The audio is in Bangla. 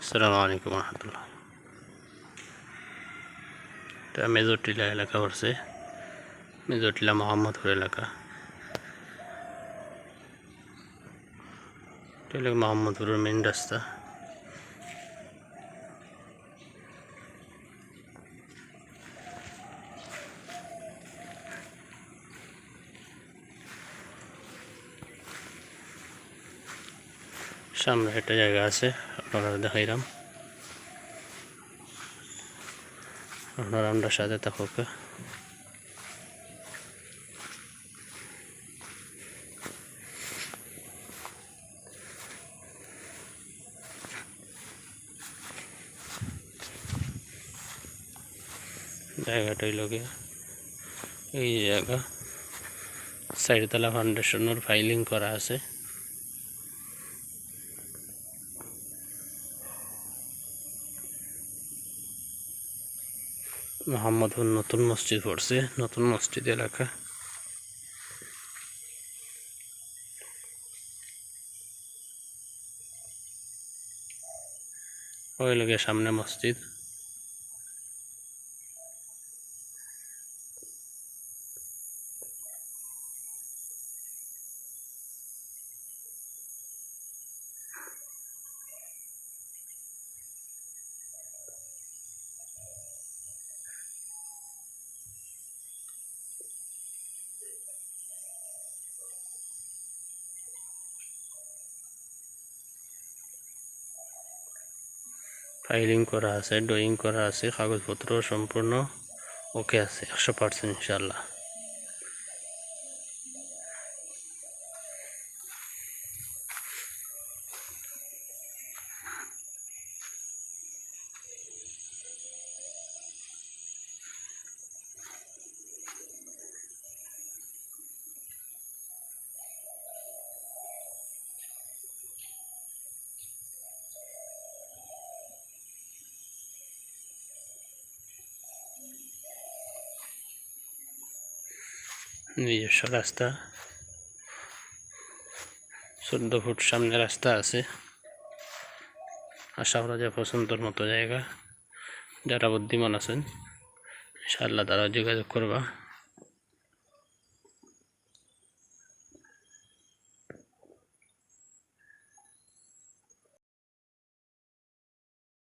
আসসালামু আলাইকুম রহমতুল্লাহ। এটা মেজরটিলা এলাকা পড়ছে। মেজরটিলা মোহাম্মদপুর এলাকা। এটা মোহাম্মদপুরের মেন রাস্তা। সামনে একটা জায়গা আছে, আপনারা দেখাইলাম। আপনারা আমরা সাথে থাকুক। জায়গাটা হইল এই জায়গা। চারিতলা ফাউন্ডেশনের ফাইলিং করা আছে। মোহাম্মদপুর নতুন মসজিদ পড়ছে নতুন মসজিদ এলাকা। ওই লোকের সামনে মসজিদ। ফাইলিং করা আছে ড্রয়িং করা আছে কাগজপত্র সম্পূর্ণ ওকে আছে একশো পার্সেন্ট ইনশাল্লাহ নিজস্ব রাস্তা। চোদ্দ ফুট সামনে রাস্তা আছে। আশা করা যায় পছন্দর মতো জায়গা। যারা বুদ্ধিমান আছেন, ইনশাআল্লাহ তারা যোগাযোগ করবা।